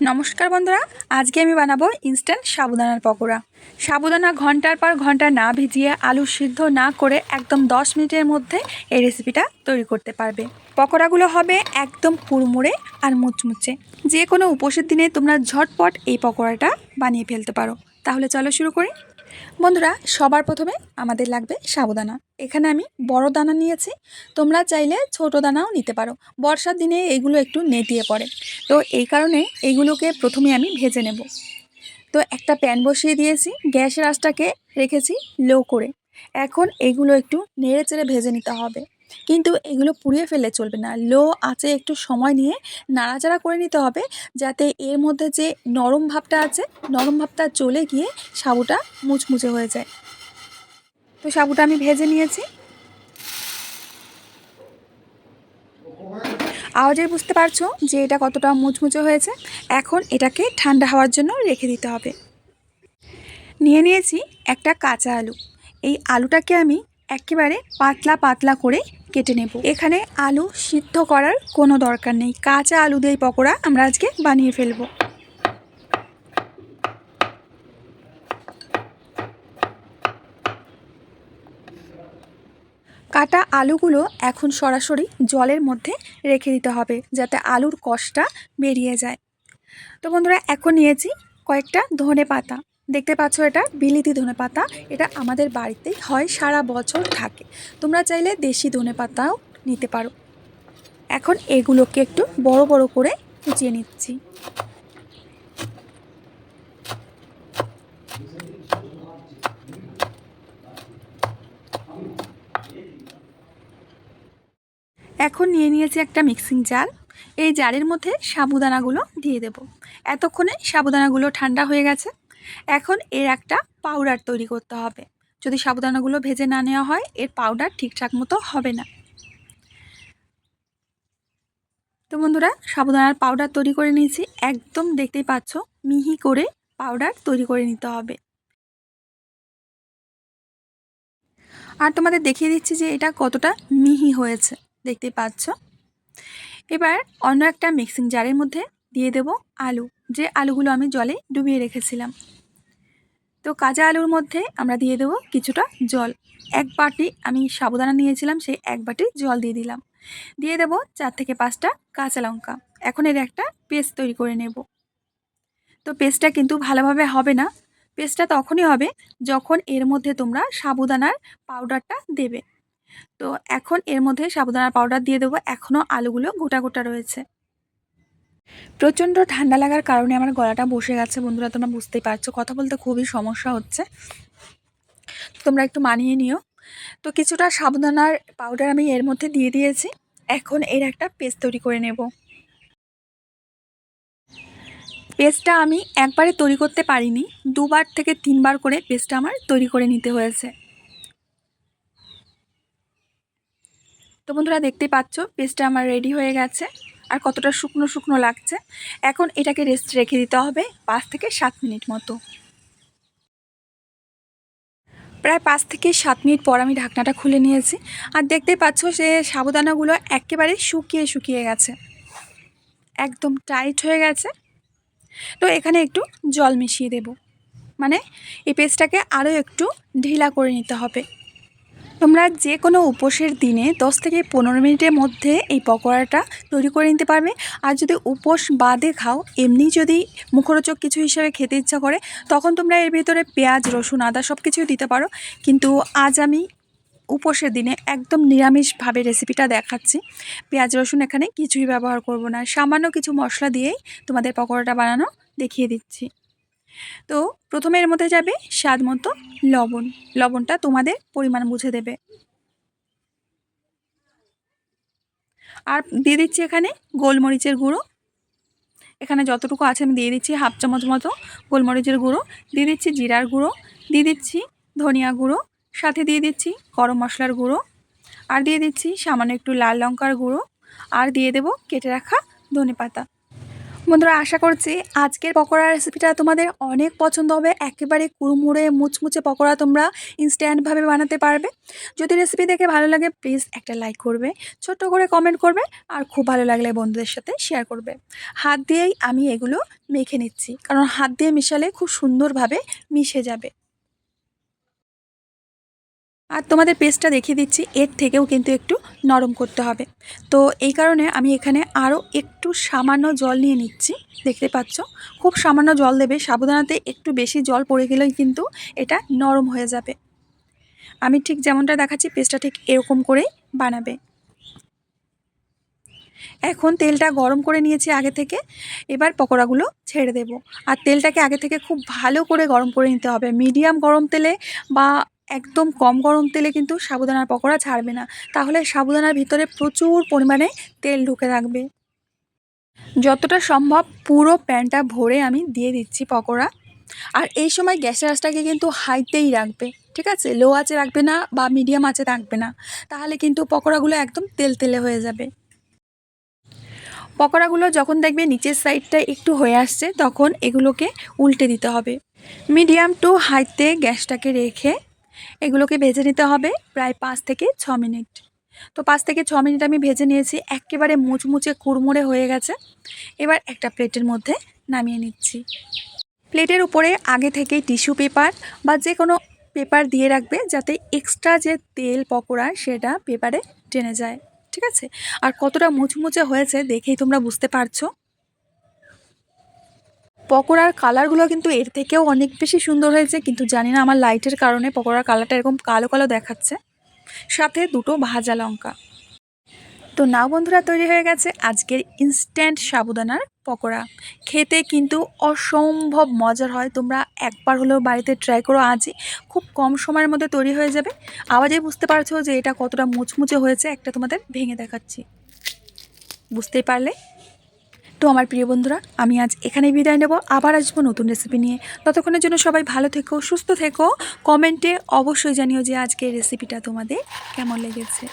নমস্কার বন্ধুরা, আজকে আমি বানাবো ইনস্ট্যান্ট সাবুদানার পকোড়া। সাবুদানা ঘণ্টার পর ঘণ্টা না ভিজিয়ে আলু সিদ্ধ না করে একদম 10 মিনিটের মধ্যে এই রেসিপিটা তৈরি করতে পারবে। পকোড়াগুলো হবে একদম কুড়মুড়ে আর মুচমুচে। যে কোনো উপোসের দিনে তোমরা ঝটপট এই পকোড়াটা বানিয়ে ফেলতে পারো। তাহলে চলো শুরু করি। বন্ধুরা, সবার প্রথমে আমাদের লাগবে সাবুদানা। এখানে আমি বড় দানা নিয়েছি। তোমরা চাইলে ছোট দানাও নিতে পারো। বর্ষার দিনে এগুলো একটু নেতিয়ে পড়ে। তো এই কারণে এইগুলোকে প্রথমে আমি ভেজে নেব। তো একটা প্যান বসিয়ে দিয়েছি। গ্যাসের আঁচটাকে রেখেছি লো করে। এখন এগুলো একটু নেড়ে চেড়ে ভেজে নিতে হবে। কিন্তু এগুলো পুড়িয়ে ফেলে চলবে না। লো আঁচে একটু সময় নিয়ে নাড়াচাড়া করে নিতে হবে যাতে এর মধ্যে যে নরম ভাবটা আছে, নরম ভাবটা চলে গিয়ে সাবুটা মুচমুচে হয়ে যায়। তো সাবুটা আমি ভেজে নিয়েছি। আওয়াজে বুঝতে পারছ যে এটা কতটা মুচমুচে হয়েছে। এখন এটাকে ঠান্ডা হওয়ার জন্য রেখে দিতে হবে। নিয়ে নিয়েছি একটা কাঁচা আলু। এই আলুটাকে আমি একেবারে পাতলা পাতলা করে কেটে নেব। এখানে আলু সিদ্ধ করার কোনো দরকার নেই। কাঁচা আলু দিয়ে পকোড়া আমরা আজকে বানিয়ে ফেলব। কাটা আলুগুলো এখন সরাসরি জলের মধ্যে রেখে দিতে হবে যাতে আলুর কষটা বেরিয়ে যায়। তো বন্ধুরা, এখন নিয়েছি কয়েকটা ধনে পাতা। দেখতে পাচ্ছ এটা বিলিতি ধনে পাতা। এটা আমাদের বাড়িতেই হয়, সারা বছর থাকে। তোমরা চাইলে দেশি ধনে পাতাও নিতে পারো। এখন এগুলোকে একটু বড় বড় করে কুচিয়ে নিচ্ছি। এখন নিয়ে নিয়েছি একটা মিক্সিং জার। এই জারের মধ্যে সাবুদানাগুলো দিয়ে দেব। এতক্ষণে সাবুদানাগুলো ঠান্ডা হয়ে গেছে। এখন এর একটা পাউডার তৈরি করতে হবে। যদি সাবুদানাগুলো ভেজে না নেওয়া হয়, এর পাউডার ঠিকঠাক মতো হবে না। তো বন্ধুরা, সাবুদানার পাউডার তৈরি করে নিয়েছি। একদম দেখতেই পাচ্ছ, মিহি করে পাউডার তৈরি করে নিতে হবে। আর তোমাদের দেখিয়ে দিচ্ছি যে এটা কতটা মিহি হয়েছে। দেখতে পাচ্ছ। এবার অন্য একটা মিক্সিং জারের মধ্যে দিয়ে দেব আলু। যে আলুগুলো আমি জলে ডুবিয়ে রেখেছিলাম। তো কাঁচা আলুর মধ্যে আমরা দিয়ে দেব কিছুটা জল। এক বাটি আমি সাবুদানা নিয়েছিলাম, সেই এক বাটি জল দিয়ে দিলাম। দিয়ে দেব চার থেকে পাঁচটা কাঁচা লঙ্কা। এখন এর একটা পেস্ট তৈরি করে নেব। তো পেস্টটা কিন্তু ভালোভাবে হবে না। পেস্টটা তখনই হবে যখন এর মধ্যে তোমরা সাবুদানার পাউডারটা দেবে। তো এখন এর মধ্যে সাবুদানার পাউডার দিয়ে দেবো। এখনও আলুগুলো গোটা গোটা রয়েছে। প্রচণ্ড ঠান্ডা লাগার কারণে আমার গলাটা বসে গেছে বন্ধুরা, তোমরা বুঝতেই পারছ। কথা বলতে খুবই সমস্যা হচ্ছে। তোমরা একটু মানিয়ে নিও। তো কিছুটা সাবুদানার পাউডার আমি এর মধ্যে দিয়ে দিয়েছি। এখন এর একটা পেস্ট তৈরি করে নেব। পেস্টটা আমি একবারে তৈরি করতে পারিনি। দুবার থেকে তিনবার করে পেস্টটা আমার তৈরি করে নিতে হয়েছে। তো বন্ধুরা দেখতেই পাচ্ছ, পেস্টটা আমার রেডি হয়ে গেছে। আর কতটা শুকনো শুকনো লাগছে, এখন এটাকে রেস্ট রেখে দিতে হবে পাঁচ থেকে সাত মিনিট মতো। প্রায় পাঁচ থেকে সাত মিনিট পর আমি ঢাকনাটা খুলে নিয়েছি। আর দেখতেই পাচ্ছ, সে সাবুদানাগুলো একেবারে শুকিয়ে শুকিয়ে গেছে। একদম টাইট হয়ে গেছে। তো এখানে একটু জল মিশিয়ে দেব। মানে এই পেস্টটাকে আরও একটু ঢিলা করে নিতে হবে। তোমরা যে কোনো উপোসের দিনে 10 থেকে পনেরো মিনিটের মধ্যে এই পকোড়াটা তৈরি করে নিতে পারবে। আর যদি উপোস বাদে খাও, এমনি যদি মুখরোচক কিছু হিসেবে খেতে ইচ্ছা করে, তখন তোমরা এর ভিতরে পেঁয়াজ, রসুন, আদা সব কিছুই দিতে পারো। কিন্তু আজ আমি উপোসের দিনে একদম নিরামিষভাবে রেসিপিটা দেখাচ্ছি। পেঁয়াজ, রসুন এখানে কিছুই ব্যবহার করব না। সামান্য কিছু মশলা দিয়েই তোমাদের পকোড়াটা বানানো দেখিয়ে দিচ্ছি। তো প্রথমে এর মধ্যে যাবে স্বাদ মতো লবণ। লবণটা তোমাদের পরিমাণ বুঝে দেবে। আর দিয়ে দিচ্ছি এখানে গোলমরিচের গুঁড়ো। এখানে যতটুকু আছে আমি দিয়ে দিচ্ছি হাফ চামচ মতো গোলমরিচের গুঁড়ো। দিয়ে দিচ্ছি জিরার গুঁড়ো। দিয়ে দিচ্ছি ধনিয়া গুঁড়ো। সাথে দিয়ে দিচ্ছি গরম মশলার গুঁড়ো। আর দিয়ে দিচ্ছি সামান্য একটু লাল লঙ্কার গুঁড়ো। আর দিয়ে দেব কেটে রাখা ধনে পাতা বন্ধুরা, আশা করছি আজকের পকোড়া রেসিপিটা তোমাদের অনেক পছন্দ হবে। একেবারে কুড়মুড়ে, মুচমুচে পকোড়া তোমরা ইনস্ট্যান্টভাবে বানাতে পারবে। যদি রেসিপি দেখে ভালো লাগে প্লিজ একটা লাইক করবে, ছোট্ট করে কমেন্ট করবে আর খুব ভালো লাগলে বন্ধুদের সাথে শেয়ার করবে। হাত দিয়েই আমি এগুলো মেখে নিচ্ছি, কারণ হাত দিয়ে মিশালে খুব সুন্দরভাবে মিশে যাবে। আর তোমাদের পেস্টটা দেখিয়ে দিচ্ছি, এর থেকেও কিন্তু একটু নরম করতে হবে। তো এই কারণে আমি এখানে আরও একটু সামান্য জল নিয়ে নিচ্ছি, দেখতে পাচ্ছ? খুব সামান্য জল দেবে, সাবধানাতে একটু বেশি জল পড়ে গেলেই কিন্তু এটা নরম হয়ে যাবে। আমি ঠিক যেমনটা দেখাচ্ছি পেস্টটা ঠিক এরকম করেই বানাবে। এখন তেলটা গরম করে নিয়েছি আগে থেকে, এবার পকোড়াগুলো ছেড়ে দেব। আর তেলটাকে আগে থেকে খুব ভালো করে গরম করে নিতে হবে। মিডিয়াম গরম তেলে বা একদম কম গরম তেলে কিন্তু সাবুদানার পকোড়া ছাড়বে না। তাহলে সাবুদানার ভিতরে প্রচুর পরিমাণে তেল ঢুকে থাকবে। যতটা সম্ভব পুরো প্যানটা ভরে আমি দিয়ে দিচ্ছি পকোড়া। আর এই সময় গ্যাসের আঁচটাকে কিন্তু হাইতেই রাখবে, ঠিক আছে? লো আঁচে রাখবে না বা মিডিয়াম আঁচে রাখবে না। তাহলে কিন্তু পকোড়াগুলো একদম তেল তেলে হয়ে যাবে। পকোড়াগুলো যখন দেখবে নিচের সাইডটা একটু হয়ে আসছে, তখন এগুলোকে উল্টে দিতে হবে। মিডিয়াম টু হাইতে গ্যাসটাকে রেখে এগুলোকে ভেজে নিতে হবে প্রায় পাঁচ থেকে ছ মিনিট। তো পাঁচ থেকে ছ মিনিট আমি ভেজে নিয়েছি, একেবারে মুচমুচে কুড়মুড়ে হয়ে গেছে। এবার একটা প্লেটের মধ্যে নামিয়ে নিচ্ছি। প্লেটের উপরে আগে থেকেই টিস্যু পেপার বা যে কোনো পেপার দিয়ে রাখবে যাতে এক্সট্রা যে তেল, পকোড়া সেটা পেপারে টেনে যায়। ঠিক আছে? আর কতটা মুচমুচে হয়েছে দেখেই তোমরা বুঝতে পারছ। পকোড়ার কালারগুলো কিন্তু এর থেকেও অনেক বেশি সুন্দর হয়েছে, কিন্তু জানি না আমার লাইটের কারণে পকোড়ার কালারটা এরকম কালো কালো দেখাচ্ছে। সাথে দুটো ভাজা লঙ্কা। তো নাও বন্ধুরা, তৈরি হয়ে গেছে আজকের ইনস্ট্যান্ট সাবুদানার পকোড়া। খেতে কিন্তু অসম্ভব মজার হয়, তোমরা একবার হলেও বাড়িতে ট্রাই করো, আজই খুব কম সময়ের মধ্যে তৈরি হয়ে যাবে। আওয়াজেই বুঝতে পারছ যে এটা কতটা মুচমুচে হয়েছে, একটা তোমাদের ভেঙে দেখাচ্ছি। বুঝতেই পারলে? তো আমার প্রিয় বন্ধুরা, আমি আজ এখানেই বিদায় নেব। আবার আসব নতুন রেসিপি নিয়ে। ততক্ষণের জন্য সবাই ভালো থেকো, সুস্থ থেকো। কমেন্টে অবশ্যই জানিও যে আজকের রেসিপিটা তোমাদের কেমন লেগেছে।